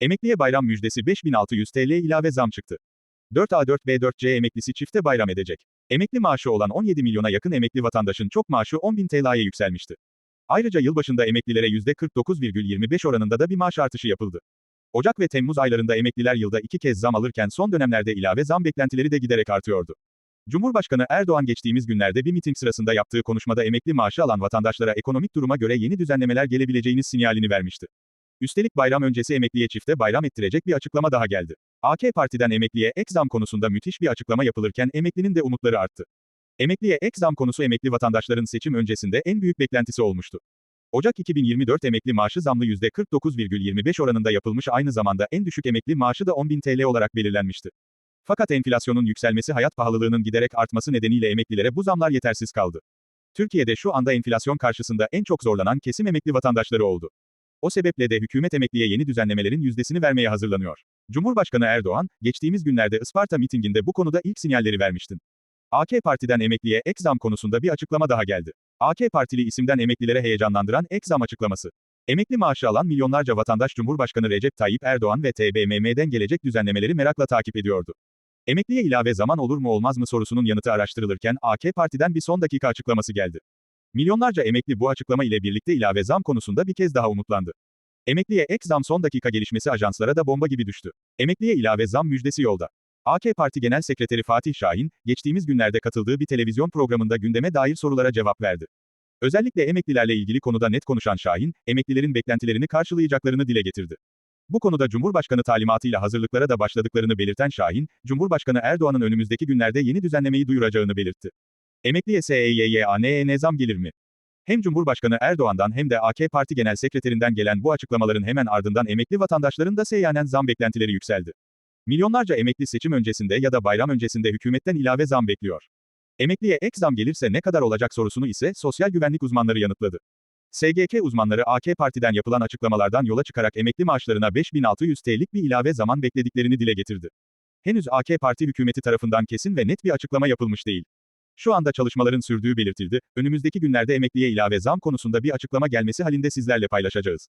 Emekliye bayram müjdesi 5600 TL ilave zam çıktı. 4A4B4C emeklisi çifte bayram edecek. Emekli maaşı olan 17 milyona yakın emekli vatandaşın çok maaşı 10 bin TL'ye yükselmişti. Ayrıca yılbaşında emeklilere %49,25 oranında da bir maaş artışı yapıldı. Ocak ve Temmuz aylarında emekliler yılda iki kez zam alırken son dönemlerde ilave zam beklentileri de giderek artıyordu. Cumhurbaşkanı Erdoğan geçtiğimiz günlerde bir miting sırasında yaptığı konuşmada emekli maaşı alan vatandaşlara ekonomik duruma göre yeni düzenlemeler gelebileceğini sinyalini vermişti. Üstelik bayram öncesi emekliye çifte bayram ettirecek bir açıklama daha geldi. AK Parti'den emekliye ek zam konusunda müthiş bir açıklama yapılırken emeklinin de umutları arttı. Emekliye ek zam konusu emekli vatandaşların seçim öncesinde en büyük beklentisi olmuştu. Ocak 2024 emekli maaşı zamlı %49,25 oranında yapılmış aynı zamanda en düşük emekli maaşı da 10.000 TL olarak belirlenmişti. Fakat enflasyonun yükselmesi hayat pahalılığının giderek artması nedeniyle emeklilere bu zamlar yetersiz kaldı. Türkiye'de şu anda enflasyon karşısında en çok zorlanan kesim emekli vatandaşları oldu. O sebeple de hükümet emekliye yeni düzenlemelerin yüzdesini vermeye hazırlanıyor. Cumhurbaşkanı Erdoğan, geçtiğimiz günlerde Isparta mitinginde bu konuda ilk sinyalleri vermiştin. AK Parti'den emekliye ek zam konusunda bir açıklama daha geldi. AK Partili isimden emeklilere heyecanlandıran ek zam açıklaması. Emekli maaşı alan milyonlarca vatandaş Cumhurbaşkanı Recep Tayyip Erdoğan ve TBMM'den gelecek düzenlemeleri merakla takip ediyordu. Emekliye ilave zaman olur mu olmaz mı sorusunun yanıtı araştırılırken AK Parti'den bir son dakika açıklaması geldi. Milyonlarca emekli bu açıklama ile birlikte ilave zam konusunda bir kez daha umutlandı. Emekliye ek zam son dakika gelişmesi ajanslara da bomba gibi düştü. Emekliye ilave zam müjdesi yolda. AK Parti Genel Sekreteri Fatih Şahin, geçtiğimiz günlerde katıldığı bir televizyon programında gündeme dair sorulara cevap verdi. Özellikle emeklilerle ilgili konuda net konuşan Şahin, emeklilerin beklentilerini karşılayacaklarını dile getirdi. Bu konuda Cumhurbaşkanı talimatıyla hazırlıklara da başladıklarını belirten Şahin, Cumhurbaşkanı Erdoğan'ın önümüzdeki günlerde yeni düzenlemeyi duyuracağını belirtti. Emekliye SEYYANE zam gelir mi? Hem Cumhurbaşkanı Erdoğan'dan hem de AK Parti Genel Sekreterinden gelen bu açıklamaların hemen ardından emekli vatandaşların da seyyanen zam beklentileri yükseldi. Milyonlarca emekli seçim öncesinde ya da bayram öncesinde hükümetten ilave zam bekliyor. Emekliye ek zam gelirse ne kadar olacak sorusunu ise sosyal güvenlik uzmanları yanıtladı. SGK uzmanları AK Parti'den yapılan açıklamalardan yola çıkarak emekli maaşlarına 5600 TL'lik bir ilave zaman beklediklerini dile getirdi. Henüz AK Parti hükümeti tarafından kesin ve net bir açıklama yapılmış değil. Şu anda çalışmaların sürdüğü belirtildi, önümüzdeki günlerde emekliye ilave zam konusunda bir açıklama gelmesi halinde sizlerle paylaşacağız.